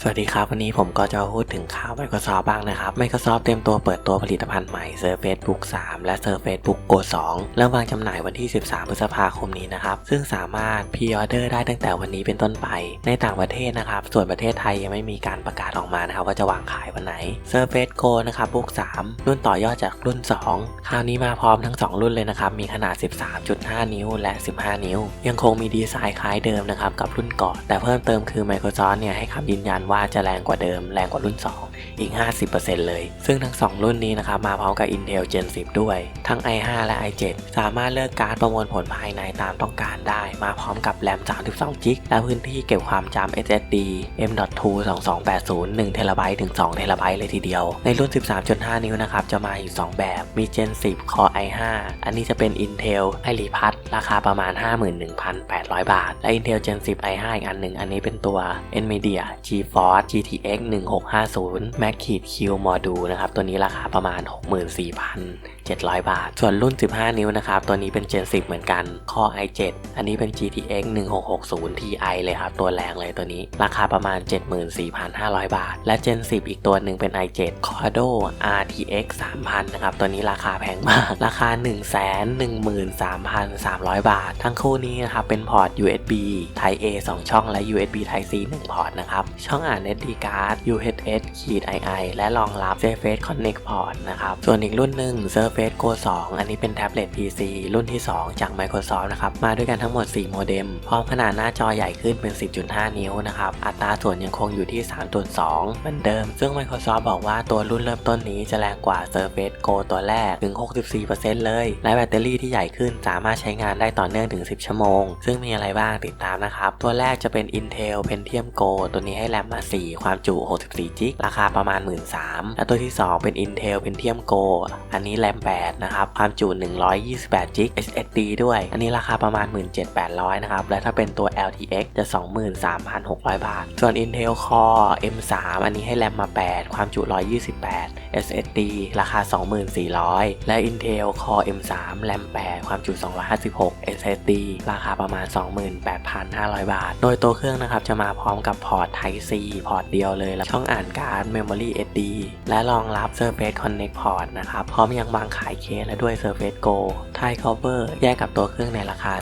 สวัสดีครับ วันนี้ผมก็จะพูดถึงข่าว Microsoft บ้างนะครับ Microsoft เตรียมตัวเปิดตัวผลิตภัณฑ์ใหม่ Surface Book 3 และ Surface Book Go 2 เริ่มวางจำหน่ายวันที่ 13 พฤษภาคมนี้นะครับ ซึ่งสามารถพ r ออเดอร์ได้ตั้งแต่วันนี้เป็นต้นไป ในต่างประเทศนะครับ ส่วนประเทศไทยยังไม่มีการประกาศออกมานะครับ ว่าจะวางขายวันไหน Surface Go นะครับ Book 3 รุ่นต่อยอดจากรุ่น 2 คราวนี้มาพร้อมทั้ง 2 รุ่นเลยนะครับ มีขนาด 13.5 นิ้ว และ 15 นิ้ว ยังคงมีดีไซน์คล้ายเดิมนะครับกับรุ่นก่อนแต่เพิ่มเติมคือ Microsoft เนี่ยให้คำยืนยันว่าจะแรงกว่าเดิมแรงกว่ารุ่น 2 อีก 50%เลย ซึ่งทั้ง 2 รุ่นนี้นะครับมาพร้อมกับ Intel Gen 10 ด้วย ทั้ง i5 และ i7 สามารถเลือกการ์ดประมวลผลภายในตามต้องการได้ มาพร้อมกับแรม 32จิกและพื้นที่เก็บความจำ SSD M.2 2280 1 t b ถึง2 t b เลยทีเดียว ในรุ่น 13.5 นิ้วนะครับจะมาอยู่ 2 แบบ มี Gen 10 Core i5 อันนี้จะเป็น Intel i r i p u s ราคาประมาณ 51,800 บาท และ Intel Gen 10 i5 อีกอันหนึ่ง อันนี้เป็นตัว Nvidia GeForce GTX 1650 Max Q Module นะครับ ตัวนี้ราคาประมาณ 64,700 บาท ส่วนรุ่น 15 นิ้วนะครับ ตัวนี้เป็น Gen 10เหมือนกัน Core i7 อันนี้เป็น GTX 1660 Ti เลยครับ ตัวแรงเลยตัวนี้ ราคาประมาณ 74,500 บาท และ Gen 10 อีกตัวหนึ่งเป็น i7 Cordo RTX 3000 นะครับ ตัวนี้ราคาแพงมาก ราคา 113,300 บาท ทั้งคู่นี้นะครับ เป็นพอร์ต USB Type A 2 ช่องและ USB Type C 1 พอร์ตนะครับ ช่องอ่า SD card UHS ขีด II และรองรับ Surface Connect Port นะครับ ส่วนอีกรุ่นหนึ่ง Surface Go 2 อันนี้เป็นแท็บเล็ต PC รุ่นที่ 2 จาก Microsoft นะครับ มาด้วยกันทั้งหมด 4 โมเด็ม พร้อมขนาดหน้าจอใหญ่ขึ้นเป็น 10.5 นิ้วนะครับ อัตราส่วนยังคงอยู่ที่ 3.2 เหมือนเดิม ซึ่ง Microsoft บอกว่าตัวรุ่นเริ่มต้นนี้จะแรงกว่า Surface Go ตัวแรกถึง 64%เลย และแบตเตอรี่ที่ใหญ่ขึ้นสามารถใช้งานได้ต่อเนื่องถึง 10 ชั่วโมง ซึ่งมีอะไรบ้างติดตามนะครับ ตัวแรกจะเป็น Intel Pentium Go ตัวนี้ให้แรม4 ความจุ 64 จิก ราคาประมาณ 13,000และตัวที่ 2 เป็น Intel Pentium Go อันนี้แรม8นะครับ ความจุ 128 จิก SSD ด้วย อันนี้ราคาประมาณ 17,800 นะครับ และถ้าเป็นตัว LTX จะ 23,600 บาท ส่วน Intel Core M3 อันนี้ให้แรมมา 8 ความจุ 128 SSD ราคา 24,000และ Intel Core M3 แรม8 ความจุ 256 SSD ราคาประมาณ 28,500 บาท โดยตัวเครื่องนะครับจะมาพร้อมกับพอร์ต Type C พอร์ตเดียวเลย แล้วช่องอ่านการ์ด Memory SD และรองรับ Surface Connect Port นะครับ พร้อมยังวางขายเคสและด้วย Surface Go Type Cover แยกกับตัวเครื่องในราคา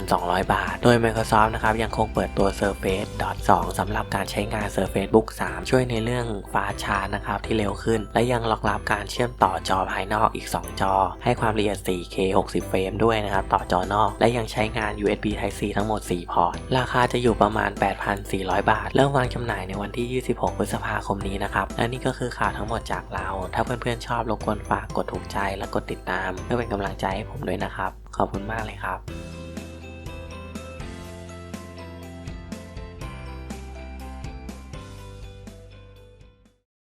3,200 บาท โดย Microsoft นะครับยังคงเปิดตัว Surface Dot 2สำหรับการใช้งาน Surface Book 3 ช่วยในเรื่องฟ้าชาร์จนะครับที่เร็วขึ้น และยังรองรับการเชื่อมต่อจอภายนอกอีก 2 จอ ให้ความละเอียด 4K 60 เฟรมด้วยนะครับต่อจอนอก และยังใช้งาน USB Type C ทั้งหมด 4 พอร์ต ราคาจะอยู่ประมาณ 8,400 บาท เริ่มวางจำหน่ายในวันที่ 26 พฤษภาคมนี้นะครับ และนี่ก็คือข่าวทั้งหมดจากเรา ถ้าเพื่อนๆชอบรบกวนฝากกดถูกใจและกดติดตาม เพื่อเป็นกำลังใจให้ผมด้วยนะครับ ขอบคุณมากเลยครับ